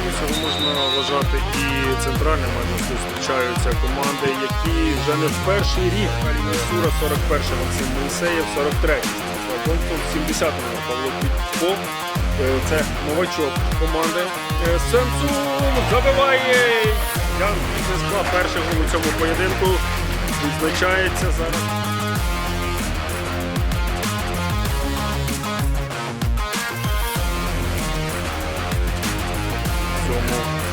цього можна вважати і центральним, адже зустрічаються команди, які вже не в перший рік. Алімісура 41 Максим Моїсеєв, 43 Консул 70 Павло Підко. Е, Це новачок команди. Е, забиває. Ян Бізнес-клаб перший у цьому поєдинку. Відзначається зараз.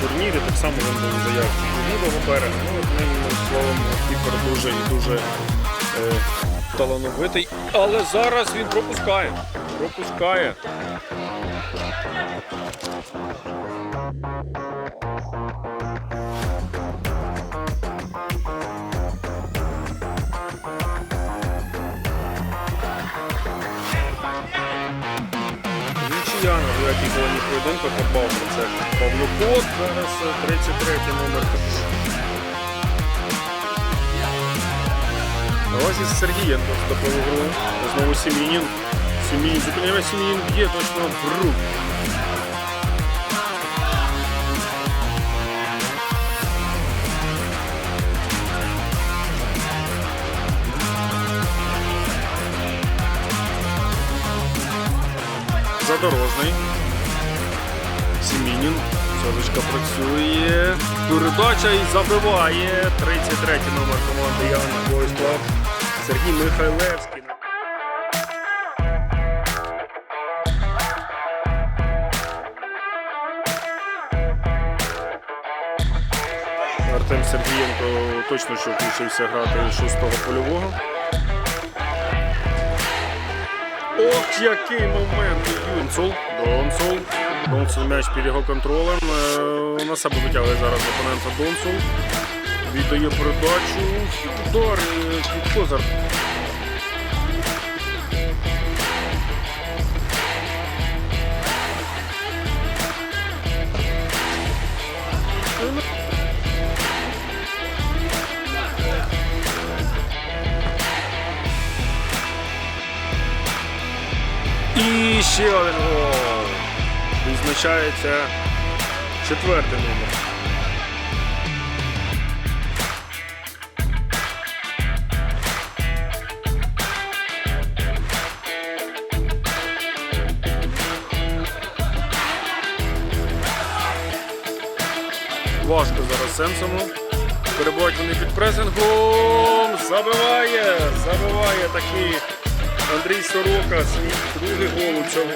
Турнірі так само він був у заявці до лівого берега. Ну, одним словом, кіпер дуже і дуже е, талановитий. Але зараз він пропускає. Пропускає. Нічия на дев'ятій хвилині поєдинку попав це Павло. Зараз е, 33 номер. А Сергієнко вступив у гру. Знову Сімінін. Сімінін зупиняє Сімінін, б'є точно в рук. Задорожний. Сімінін. Садочка працює. Передача і забиває. 33 номер команди Яна Бойслав. Сергій Михайлевський. Артем Сергієнко точно що включився грати шостого польового. Ох, який момент! Юнцул, Донсул. Донсул м'яч під його контролем. На себе витягує зараз опонента Донсул. Віддає передачу. Удар е, козар. І ще один гол. Відзначається четвертий номер. Важко зараз Семсому. Перебувають під пресингом. Забиває! Забиває такий Андрій Сорока, свій другий гол у цьому.